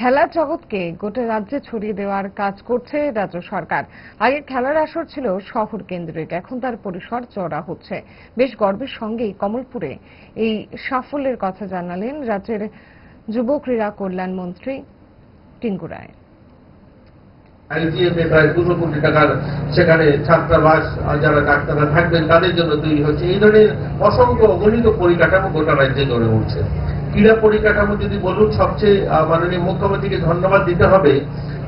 খেলার জগৎকে গোটা রাজ্যে ছড়িয়ে দেওয়ার কাজ করছে রাজ্য সরকার। আগে খেলার আসর ছিল শহর কেন্দ্রিক এখন তার পরিসর চড়া হচ্ছে। বেশ গর্বের সঙ্গেই কমলপুরে এই সাফল্যের কথা জানালেন রাজ্যের যুব ক্রীড়া কল্যাণ মন্ত্রী টিঙ্কু রায়। দুশো কোটি টাকার সেখানে ছাত্রাবাস যারা ডাক্তাররা থাকবেন তাদের জন্য তৈরি হচ্ছে। এই ধরনের অসংখ্য অগণিত পরিকাঠামো গোটা রাজ্যে গড়ে উঠছে। ক্রীড়া পরিকাঠামো যদি বলুন, সবচেয়ে মাননীয় মুখ্যমন্ত্রীকে ধন্যবাদ দিতে হবে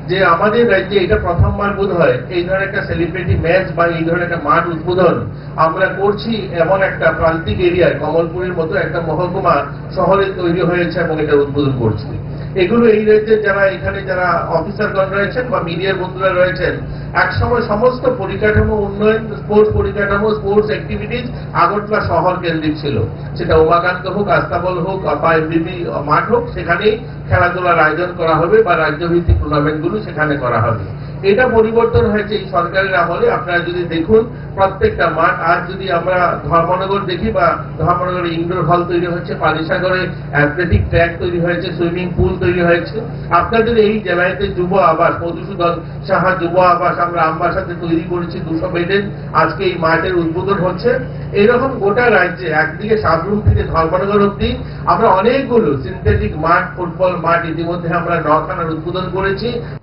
যে আমাদের রাজ্যে এটা প্রথমবার বোধ হয় এই ধরনের একটা সেলিব্রিটি ম্যাচ বা এই ধরনের একটা মাঠ উদ্বোধন আমরা করছি এমন একটা প্রান্তিক এরিয়ায় কমলপুরের মতো একটা মহকুমা শহরে তৈরি হয়েছে এবং এটা উদ্বোধন করছি। এগুলো এই রাজ্যের যারা এখানে যারা অফিসারগণ রয়েছেন বা মিডিয়ার বন্ধুরা রয়েছেন, একসময় সমস্ত পরিকাঠামো উন্নয়ন, স্পোর্টস পরিকাঠামো, স্পোর্টস অ্যাক্টিভিটিস আগরতলা শহর কেন্দ্রিক ছিল। সেটা উমাকান্ত হোক, আস্তাবল হোক বা এমবিবি মাঠ হোক, সেখানেই খেলাধুলার আয়োজন করা হবে বা রাজ্যভিত্তিক টুর্নামেন্টগুলো সেখানে করা হবে। এটা পরিবর্তন হয়েছে এই সরকারের আমলে। আপনারা যদি দেখুন, প্রত্যেকটা মাঠ আজ যদি আমরা ধর্মনগর দেখি বা ধর্মনগরে ইনডোর হল তৈরি হচ্ছে পালিসাগরে অ্যাথলেটিক ট্র্যাক তৈরি হয়েছে সুইমিং পুল তৈরি হয়েছে। আপনাদের এই জায়গাতে যুব আবাস, মধুসূদন সাহা যুব আবাস আমরা আমবাসাতে তৈরি করেছি, দুশো বেডের, আজকে এই মাঠের উদ্বোধন হচ্ছে। এরকম গোটা রাজ্যে একদিকে সাবরুম থেকে ধর্মনগর অব্দি আমরা অনেকগুলো সিনথেটিক মাঠ, ফুটবল মাঠ ইতিমধ্যে আমরা নখানার উদ্বোধন করেছি।